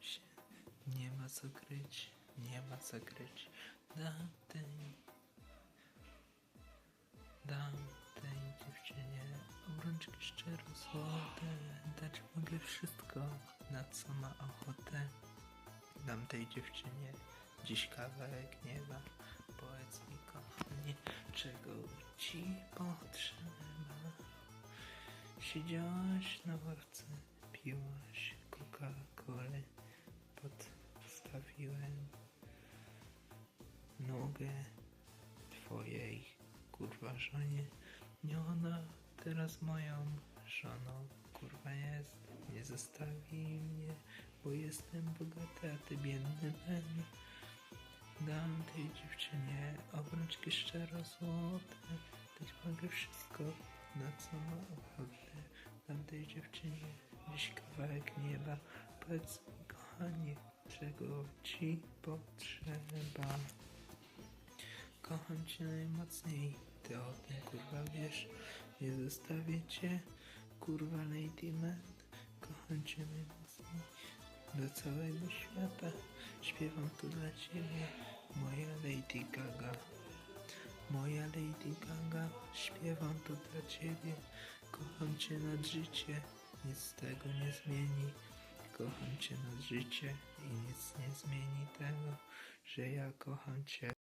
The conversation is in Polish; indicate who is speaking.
Speaker 1: się. Nie ma co kryć, nie ma co kryć. Dam tej, dam tej dziewczynie obrączki szczero złote. Dać mogę wszystko, na co ma ochotę. Dam tej dziewczynie dziś kawałek nieba. Powiedz mi kochanie, czego ci potrzeba. Siedziałaś na ławce, piłaś Coca-Colę, nogę twojej kurwa żonie. Nie ona teraz moją żoną kurwa jest. Nie zostawi mnie, bo jestem bogaty, a ty biedny ben. Dam tej dziewczynie obrączki szczero złote. Dać mogę wszystko, na co ma ochotę. Dam tej dziewczynie dziś kawałek nieba. Powiedz mi, kochanie, czego ci potrzeba. Kocham cię najmocniej, ty o tym kurwa wiesz. Nie zostawię cię, kurwa Lady Man. Kocham cię najmocniej do całego świata. Śpiewam tu dla ciebie, moja Lady Gaga. Moja Lady Gaga, śpiewam tu dla ciebie. Kocham cię nad życie, nic z tego nie zmieni. Kocham cię nad życie i nic nie zmieni tego, że ja kocham cię